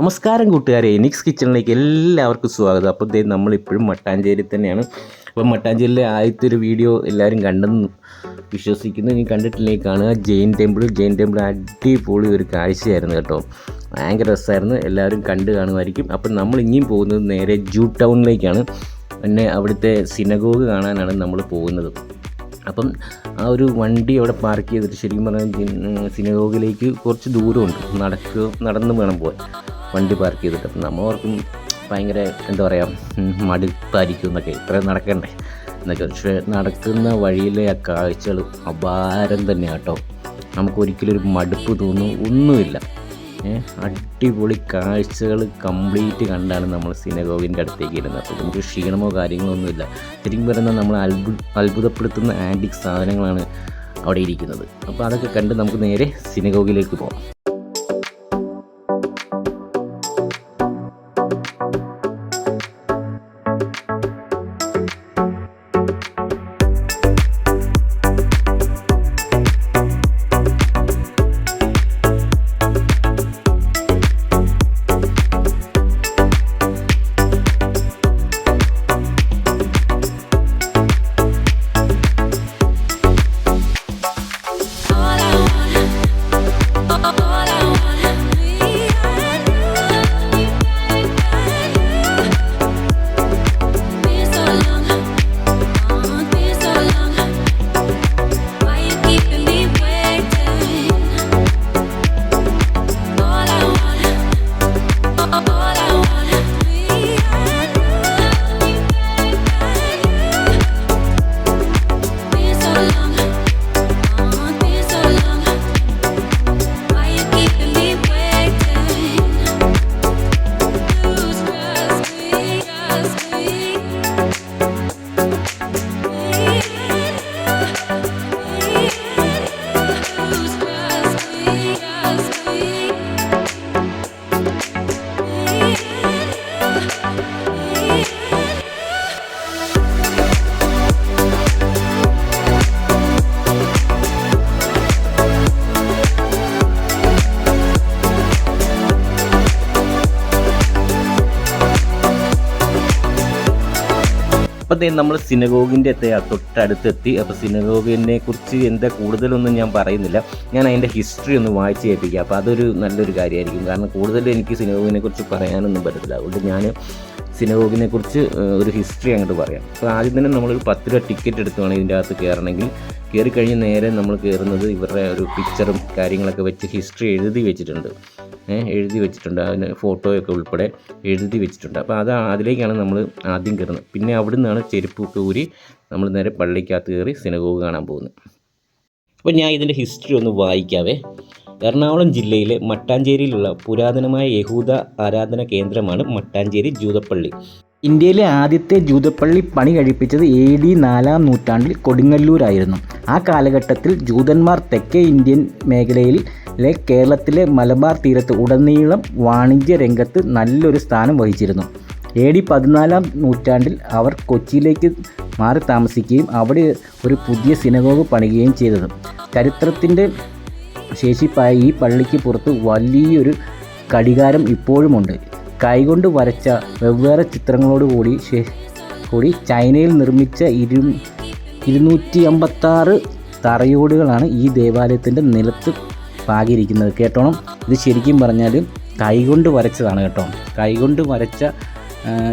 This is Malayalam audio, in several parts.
നമസ്കാരം കൂട്ടുകാരെ എനിക്സ് കിച്ചണിലേക്ക് എല്ലാവർക്കും സ്വാഗതം. അപ്പോൾ ദേ നമ്മളിപ്പോഴും മട്ടാഞ്ചേരി തന്നെയാണ്. അപ്പം മട്ടാഞ്ചേരിയിലെ ആദ്യത്തെ ഒരു വീഡിയോ എല്ലാവരും കണ്ടെന്ന് വിശ്വസിക്കുന്നു. ഇനി കണ്ടിട്ടില്ലെങ്കിൽ കാണുക ജെയിൻ ടെമ്പിൾ. ജെയിൻ ടെമ്പിൾ അടിപൊളി ഒരു കാഴ്ചയായിരുന്നു കേട്ടോ. ഭയങ്കര രസമായിരുന്നു. എല്ലാവരും കണ്ടു കാണുമായിരിക്കും. അപ്പം നമ്മൾ ഇനിയും പോകുന്നത് നേരെ ജൂ ടൗണിലേക്കാണ്. പിന്നെ അവിടുത്തെ സിനഗോഗ് കാണാനാണ് നമ്മൾ പോകുന്നത്. അപ്പം ആ ഒരു വണ്ടി അവിടെ പാർക്ക് ചെയ്തിട്ട് ശരിക്കും പറഞ്ഞാൽ സിനഗോഗിലേക്ക് കുറച്ച് ദൂരമുണ്ട്. നടക്കുക നടന്ന് വേണം പോകാൻ വണ്ടി പാർക്ക് ചെയ്തിട്ട്. അപ്പം നമ്മളവർക്കും ഭയങ്കര എന്താ പറയുക മടുപ്പായിരിക്കും എന്നൊക്കെ. ഇത്രയും നടക്കണ്ടേ? എന്നൊക്കെ പക്ഷേ നടക്കുന്ന വഴിയിലെ ആ കാഴ്ചകൾ അപാരം തന്നെയാണ് കേട്ടോ. നമുക്കൊരിക്കലും ഒരു മടുപ്പ് തോന്നും ഒന്നുമില്ല. അടിപൊളി കാഴ്ചകൾ കംപ്ലീറ്റ് കണ്ടാണ് നമ്മൾ സിനഗോഗിന്റെ അടുത്തേക്ക് ഇരുന്നത് അപ്പോൾ നമുക്ക് ക്ഷീണമോ കാര്യങ്ങളോ ഒന്നുമില്ല ശരിക്കും പറയുന്നത് നമ്മൾ അത്ഭു അത്ഭുതപ്പെടുത്തുന്ന ആന്റിക് സാധനങ്ങളാണ് അവിടെ ഇരിക്കുന്നത്. അപ്പോൾ അതൊക്കെ കണ്ട് നമുക്ക് നേരെ സിനഗോഗിലേക്ക് പോകാം. അപ്പം ദേ നമ്മൾ സിനഗോഗിന്റെ തൊട്ടടുത്തെത്തി. അപ്പോൾ സിനഗോഗിനെ കുറിച്ച് എന്താ കൂടുതലൊന്നും ഞാൻ പറയുന്നില്ല. ഞാൻ അതിന്റെ ഹിസ്റ്ററി ഒന്ന് വായിച്ച് കേൾപ്പിക്കുക അപ്പോൾ അതൊരു നല്ലൊരു കാര്യമായിരിക്കും. കാരണം കൂടുതൽ എനിക്ക് സിനഗോഗിനെ കുറിച്ച് പറയാനൊന്നും പറ്റത്തില്ല. അതുകൊണ്ട് ഞാൻ സിനഗോഗിനെ കുറിച്ച് ഒരു ഹിസ്റ്ററി അങ്ങോട്ട് പറയാം. അപ്പോൾ ആദ്യം തന്നെ നമ്മളൊരു പത്ത് രൂപ ടിക്കറ്റ് എടുത്ത് വേണം ഇതിന്റെ അകത്ത് കയറണമെങ്കിൽ. കയറി കഴിഞ്ഞ് നേരെ നമ്മൾ കയറുന്നത് ഇവരുടെ ഒരു പിക്ചറും കാര്യങ്ങളൊക്കെ വെച്ച് ഹിസ്റ്ററി എഴുതി വെച്ചിട്ടുണ്ട്. എഴുതി വെച്ചിട്ടുണ്ട്. അതിന് ഫോട്ടോയൊക്കെ ഉൾപ്പെടെ എഴുതി വെച്ചിട്ടുണ്ട്. അപ്പോൾ അത് അതിലേക്കാണ് നമ്മൾ ആദ്യം കയറുന്നത്. പിന്നെ അവിടെ നിന്നാണ് ചെരുപ്പൊക്കെ ഊരി നമ്മൾ നേരെ പള്ളിക്കകത്ത് കയറി സിനഗോഗ് കാണാൻ പോകുന്നത്. അപ്പോൾ ഞാൻ ഇതിന്റെ ഹിസ്റ്ററി ഒന്ന് വായിക്കാവേ. എറണാകുളം ജില്ലയിലെ മട്ടാഞ്ചേരിയിലുള്ള പുരാതനമായ യഹൂദ ആരാധന കേന്ദ്രമാണ് മട്ടാഞ്ചേരി ജൂതപ്പള്ളി. ഇന്ത്യയിലെ ആദ്യത്തെ ജൂതപ്പള്ളി പണി കഴിപ്പിച്ചത് എ ഡി നാലാം നൂറ്റാണ്ടിൽ കൊടുങ്ങല്ലൂരായിരുന്നു. ആ കാലഘട്ടത്തിൽ ജൂതന്മാർ തെക്കേ ഇന്ത്യൻ മേഖലയിലെ കേരളത്തിലെ മലബാർ തീരത്ത് ഉടനീളം വാണിജ്യ രംഗത്ത് നല്ലൊരു സ്ഥാനം വഹിച്ചിരുന്നു. എ ഡി പതിനാലാം നൂറ്റാണ്ടിൽ അവർ കൊച്ചിയിലേക്ക് മാറി താമസിക്കുകയും അവിടെ ഒരു പുതിയ സിനഗോഗ് പണിയുകയും ചെയ്തത്. ചരിത്രത്തിന്റെ ശേഷിപ്പായ ഈ പള്ളിക്ക് പുറത്ത് വലിയൊരു കടികാരം ഇപ്പോഴുമുണ്ട്. കൈകൊണ്ട് വരച്ച വെവ്വേറെ ചിത്രങ്ങളോടുകൂടി കൂടി ചൈനയിൽ നിർമ്മിച്ച ഇരു ഇരുന്നൂറ്റി അമ്പത്താറ് തറയോടുകളാണ് ഈ ദേവാലയത്തിന്റെ നിലത്ത് പാകിയിരിക്കുന്നത് കേട്ടോണം. ഇത് ശരിക്കും പറഞ്ഞാൽ കൈകൊണ്ട് വരച്ചതാണ് കേട്ടോ. കൈകൊണ്ട് വരച്ച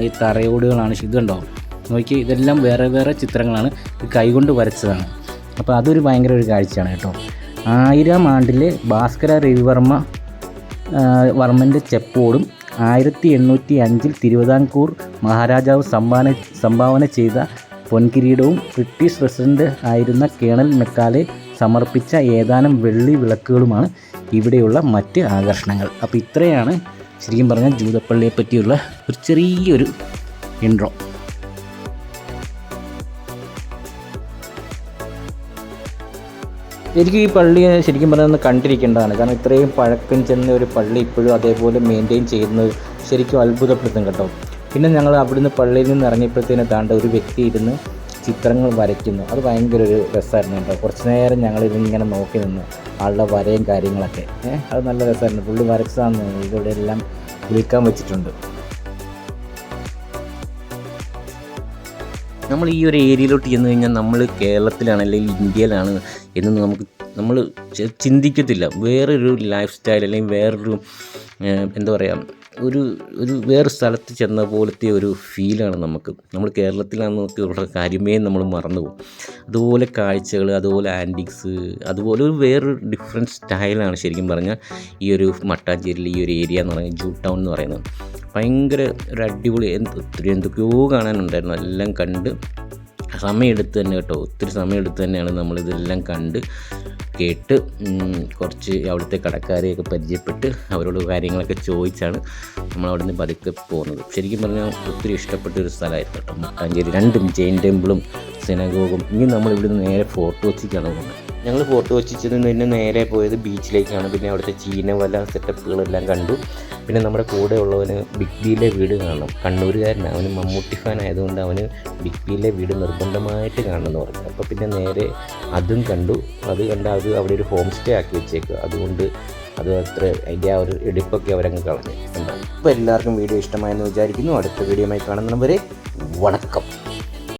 ഈ തറയോടുകളാണ് ഇതുണ്ടോ? നോക്കി ഇതെല്ലാം വേറെ വേറെ ചിത്രങ്ങളാണ്. ഇത് കൈകൊണ്ട് വരച്ചതാണ്. അപ്പോൾ അതൊരു ഭയങ്കര ഒരു കാഴ്ചയാണ് കേട്ടോ. ആയിരം ആണ്ടിലെ ഭാസ്കര രവിവർമ്മ വർമ്മന്റെ ചെപ്പോടും ആയിരത്തി എണ്ണൂറ്റി അഞ്ചിൽ തിരുവിതാംകൂർ മഹാരാജാവ് സംഭാവന സംഭാവന ചെയ്ത പൊൻകിരീടവും ബ്രിട്ടീഷ് പ്രസിഡന്റ് ആയിരുന്ന കേണൽ മെക്കാലെ സമർപ്പിച്ച ഏതാനും വെള്ളി വിളക്കുകളുമാണ് ഇവിടെയുള്ള മറ്റ് ആകർഷണങ്ങൾ. അപ്പോൾ ഇത്രയാണ് ശരിക്കും പറഞ്ഞാൽ ജൂതപ്പള്ളിയെ പറ്റിയുള്ള ഒരു ചെറിയൊരു ഇൻട്രോ എനിക്ക് ഈ പള്ളി ശരിക്കും പറഞ്ഞാൽ ഒന്ന് കണ്ടിരിക്കേണ്ടതാണ്. കാരണം ഇത്രയും പഴക്കം ചെന്ന ഒരു പള്ളി ഇപ്പോഴും അതേപോലെ മെയിന്റെയിൻ ചെയ്യുന്നത് ശരിക്കും അത്ഭുതപ്പെടുത്തും കേട്ടോ. പിന്നെ ഞങ്ങൾ അവിടുന്ന് പള്ളിയിൽ നിന്ന് ഇറങ്ങിയപ്പോഴത്തേനെ താണ്ട ഒരു വ്യക്തി ഇരുന്ന് ചിത്രങ്ങൾ വരയ്ക്കുന്നു. അത് ഭയങ്കര ഒരു രസമായിരുന്നു കേട്ടോ. കുറച്ച് നേരം ഞങ്ങൾ ഇതിങ്ങനെ നോക്കി നിന്ന്. ആളുടെ വരയും കാര്യങ്ങളൊക്കെ. ഏഹ് അത് നല്ല രസമായിരുന്നു പുള്ളി വരച്ചതാണെന്ന് ഇതിവിടെ എല്ലാം വിൽക്കാൻ വെച്ചിട്ടുണ്ട്. നമ്മൾ ഈ ഒരു ഏരിയയിലോട്ട് ചെന്ന് കഴിഞ്ഞാൽ നമ്മൾ കേരളത്തിലാണ് അല്ലെങ്കിൽ ഇന്ത്യയിലാണ് എന്ന് നമുക്ക് നമ്മൾ ചിന്തിക്കത്തില്ല. വേറൊരു ലൈഫ് സ്റ്റൈൽ അല്ലെങ്കിൽ വേറൊരു എന്താ പറയുക ഒരു ഒരു വേറെ സ്ഥലത്ത് ചെന്ന പോലത്തെ ഒരു ഫീലാണ് നമുക്ക്. നമ്മൾ കേരളത്തിലാണെന്നൊക്കെ ഉള്ള കാര്യമേ നമ്മൾ മറന്നു പോകും. അതുപോലെ കാഴ്ചകൾ അതുപോലെ ആന്റിക്സ് അതുപോലെ ഒരു വേറൊരു ഡിഫറെന്റ് സ്റ്റൈലാണ് ശരിക്കും പറഞ്ഞാൽ ഈ ഒരു മട്ടാഞ്ചേരിയിൽ ഈ ഒരു ഏരിയ എന്ന് പറയുന്നത് ജൂ ടൗൺ എന്ന് പറയുന്നത്. ഭയങ്കര ഒരു അടിപൊളി എന്ത് ഒത്തിരി എന്തൊക്കെയോ കാണാനുണ്ടായിരുന്നു. എല്ലാം കണ്ട് സമയമെടുത്ത് തന്നെ കേട്ടോ ഒത്തിരി സമയമെടുത്ത് തന്നെയാണ് നമ്മളിതെല്ലാം കണ്ട് കേട്ട് കുറച്ച് അവിടുത്തെ കടക്കാരെയൊക്കെ പരിചയപ്പെട്ട് അവരോട് കാര്യങ്ങളൊക്കെ ചോദിച്ചാണ് നമ്മൾ അവിടുന്ന് പതുക്കെ പോകുന്നത്. ശരിക്കും പറഞ്ഞാൽ ഒത്തിരി ഇഷ്ടപ്പെട്ട ഒരു സ്ഥലമായിരുന്നു കേട്ടോ. മട്ടാഞ്ചേരി. രണ്ടും ജെയിൻ ടെമ്പിളും സിനഗോഗും ഇനി നമ്മൾ ഇവിടുന്ന് നേരെ ഫോർട്ട് കൊച്ചിക്കാണ് പോകുന്നത്. ഞങ്ങൾ ഫോർട്ട് കൊച്ചിയിൽ നിന്ന് പിന്നെ നേരെ പോയത് ബീച്ചിലേക്കാണ് പിന്നെ അവിടുത്തെ ചീന ചീനവല സെറ്റപ്പുകളെല്ലാം കണ്ടു. പിന്നെ നമ്മുടെ കൂടെ ഉള്ളവന് ബിഗ് ബിയിലെ വീട് കാണണം. കണ്ണൂരുകാരനാണ് അവന് മമ്മൂട്ടി ഫാൻ ആയതുകൊണ്ട് അവന് ബിഗ് ബിയിലെ വീട് നിർബന്ധമായിട്ട് കാണണമെന്ന് പറഞ്ഞു. അപ്പോൾ പിന്നെ നേരെ അതും കണ്ടു. അത് കണ്ട് അത് അവിടെ ഒരു ഹോം സ്റ്റേ ആക്കി വെച്ചേക്കുക അതുകൊണ്ട് അത് അത്ര അതിന്റെ ആ ഒരു എടുപ്പൊക്കെ അവരങ്ങ് കളഞ്ഞു. എന്താണ് അപ്പോൾ എല്ലാവർക്കും വീഡിയോ ഇഷ്ടമായെന്ന് വിചാരിക്കുന്നു. അടുത്ത വീഡിയോയുമായി കാണുന്നവരെ വണക്കം.